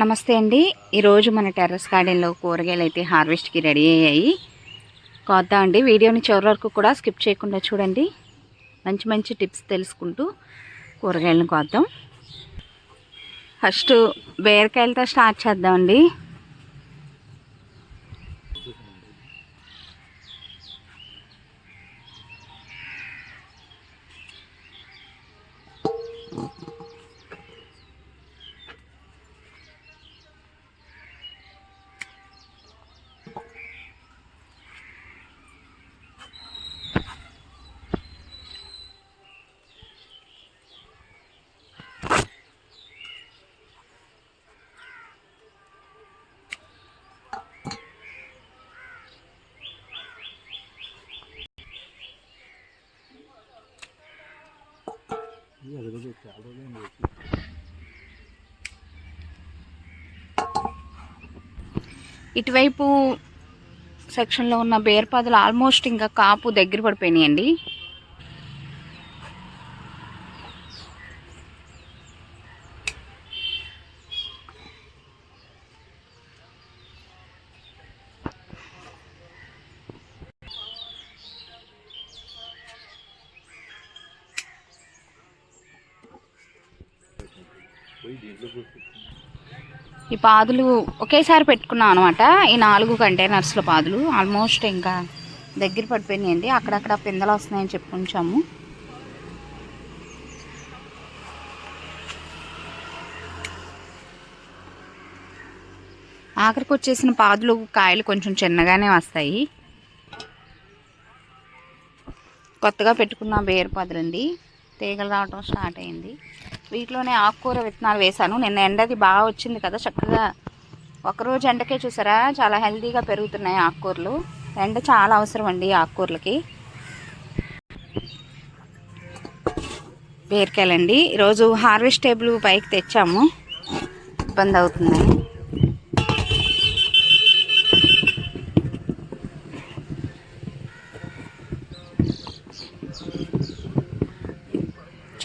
నమస్తే అండి. ఈరోజు మన టెర్రస్ గార్డెన్లో కూరగాయలు అయితే హార్వెస్ట్కి రెడీ అయ్యాయి. కొద్దాం అండి. వీడియోని చివరి వరకు కూడా స్కిప్ చేయకుండా చూడండి. మంచి మంచి టిప్స్ తెలుసుకుంటూ కూరగాయలను కొద్దాం. ఫస్ట్ బీరకాయలతో స్టార్ట్ చేద్దామండి ఇటువైపు సెక్షన్లో ఉన్న బేర్పాదులు ఆల్మోస్ట్ ఇంకా కాపు దగ్గర పడిపోయినాయండి. ఈ పాదులు ఒకేసారి పెట్టుకున్నాం అనమాట. ఈ నాలుగు కంటైనర్స్లో పాదులు. ఆల్మోస్ట్ ఇంకా దగ్గర పడిపోయినాయండి. అక్కడక్కడ పిందెలు వస్తున్నాయని చెప్పి ఉంచాము. ఆఖరికి వచ్చేసిన పాదులు కాయలు కొంచెం చిన్నగానే వస్తాయి. కొత్తగా పెట్టుకున్న బేరు పాదులండి. తీగలు రావటం స్టార్ట్ అయింది. వీటిలోనే ఆకుకూర విత్తనాలు వేశాను. నిన్న ఎండది బాగా వచ్చింది కదా చక్కగా ఒకరోజు ఎండకే చూసారా? చాలా హెల్తీగా పెరుగుతున్నాయి ఆకుకూరలు. ఎండ చాలా అవసరం అండి ఆకుకూరలకి. బీరకాయలండి. ఈరోజు హార్వెస్ట్ టేబుల్ పైకి తెచ్చాము. ఇబ్బంది అవుతుంది.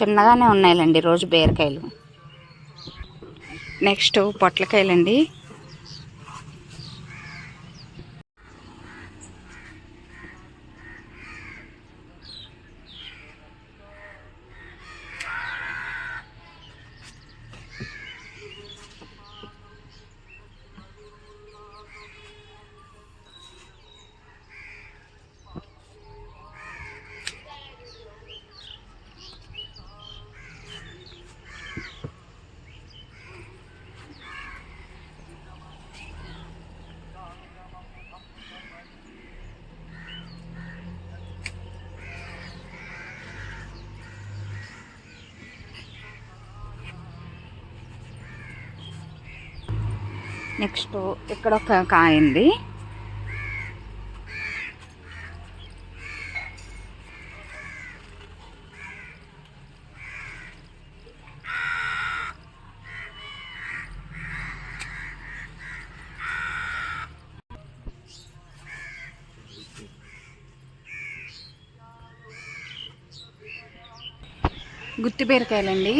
చిన్నగానే ఉన్నాయిలండి రోజు బీరకాయలు. నెక్స్ట్ పొట్లకాయలండి. నెక్స్ట్ ఇక్కడ ఒక కాయ ఉంది. గుత్తి బీరకాయలండి.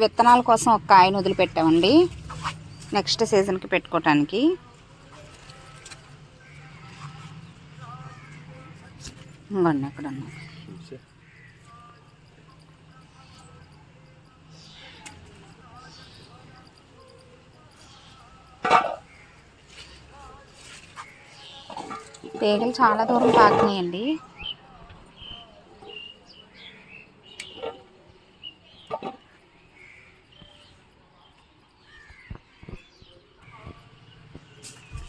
విత్తనాల కోసం ఒక కాయను వదిలిపెట్టామండి. నెక్స్ట్ సీజన్కి పెట్టుకోవటానికి ఇంకోండి ఎక్కడ ఉన్నాయి తీగలు చాలా దూరం పాకినాయండి.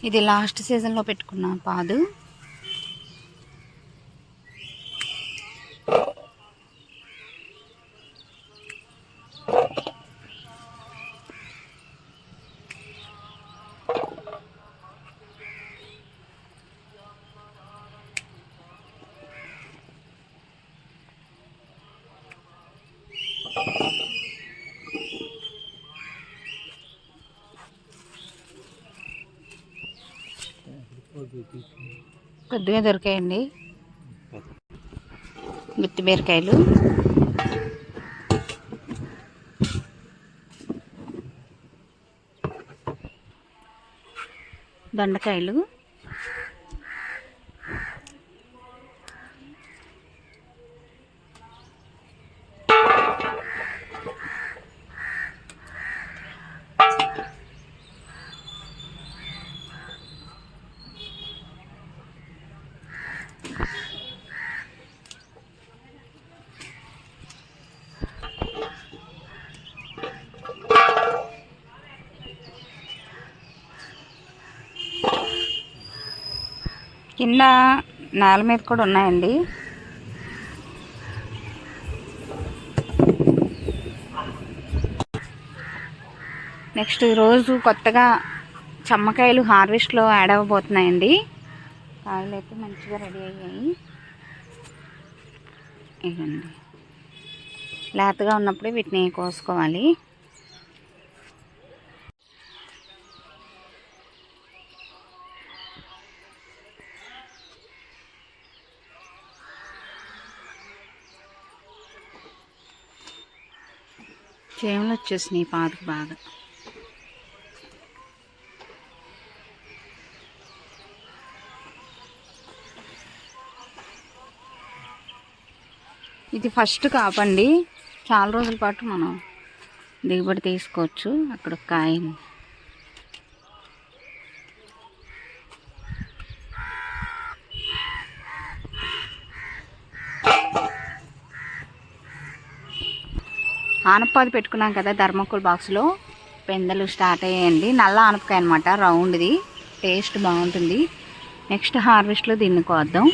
ఇది లాస్ట్ సీజన్లో పెట్టుకున్న పాదు. కొద్దిగా దొరికాయండి. గుత్తి బీరకాయలు. దొండకాయలు. కింద నేల మీద కూడా ఉన్నాయండి. నెక్స్ట్ ఈరోజు కొత్తగా చమ్మకాయలు హార్వెస్ట్లో యాడ్ అవ్వబోతున్నాయండి. కాయలు అయితే మంచిగా రెడీ అయ్యాయి. ఇవ్వండి లేతగా ఉన్నప్పుడే వీటిని కోసుకోవాలి. చేమలు వచ్చేసినాయి పాదకు బాగా. ఇది ఫస్ట్ కాపండి. చాలా రోజుల పాటు మనం దిగుబడి తీసుకోవచ్చు. అక్కడ కాయని ఆనపాది పెట్టుకున్నాం కదా ధర్మకుల్ బాక్స్లో పెందలు స్టార్ట్ అయ్యాయండి. నల్ల ఆనపకాయ అనమాట రౌండ్ది. టేస్ట్ బాగుంటుంది. నెక్స్ట్ హార్వెస్ట్లో దీన్ని కోద్దాం.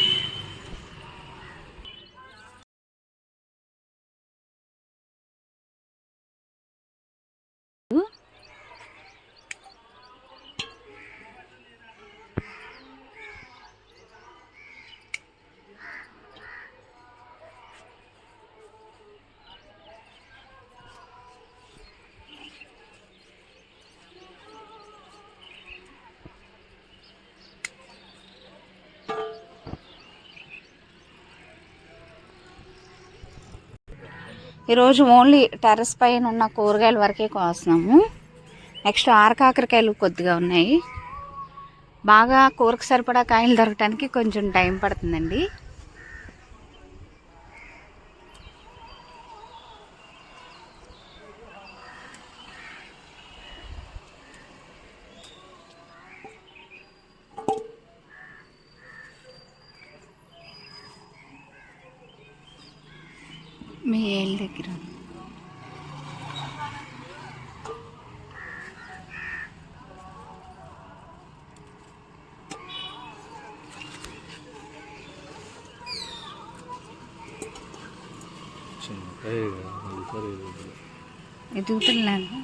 ఈరోజు ఓన్లీ టెర్రస్ పైన ఉన్న కూరగాయల వరకే కోస్తున్నాము. నెక్స్ట్ ఆరకాకరకాయలు కొద్దిగా ఉన్నాయి. బాగా కూరకు సరిపడా కాయలు దొరకడానికి కొంచెం టైం పడుతుందండి. மேல் வைக்கிறோம் இது விட்டுலாங்க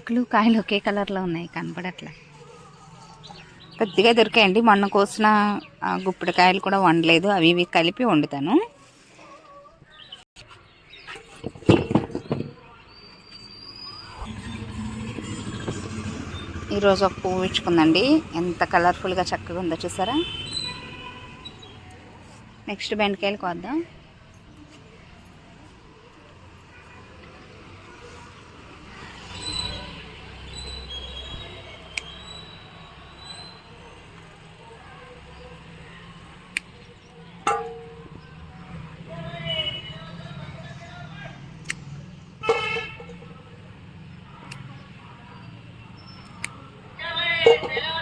ఆకులు కాయలు ఒకే కలర్లో ఉన్నాయి కనపడట్లే. కొద్దిగా దొరికాయండి. మొన్న కోసిన ఆ, కాయలు కూడా వండలేదు. అవి ఇవి కలిపి వండుతాను. ఈరోజు ఒక పువ్వు ఇచ్చుకుందండి. ఎంత కలర్ఫుల్గా చక్కగా ఉందో చూసారా? నెక్స్ట్ బెండకాయలు కోద్దాం. now.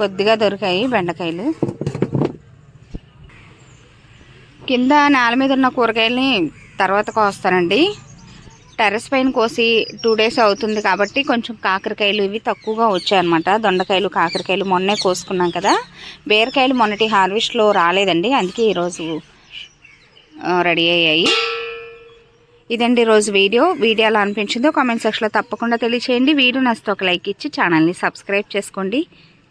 కొద్దిగా దొరికాయి బెండకాయలు. కింద నేల మీద ఉన్న కూరగాయలని తర్వాత కోస్తానండి. టెర్రస్ పైన కోసి టూ డేస్ అవుతుంది కాబట్టి కొంచెం కాకరకాయలు ఇవి తక్కువగా వచ్చాయన్నమాట. దొండకాయలు కాకరకాయలు మొన్నే కోసుకున్నాం కదా. బీరకాయలు మొన్నటి హార్వెస్ట్లో రాలేదండి. అందుకే ఈరోజు రెడీ అయ్యాయి. ఇదండి రోజు వీడియో. వీడియో ఎలా అనిపించిందో కామెంట్ సెక్షన్లో తప్పకుండా తెలియచేయండి. వీడియో నచ్చితే ఒక లైక్ ఇచ్చి ఛానల్ని సబ్స్క్రైబ్ చేసుకోండి.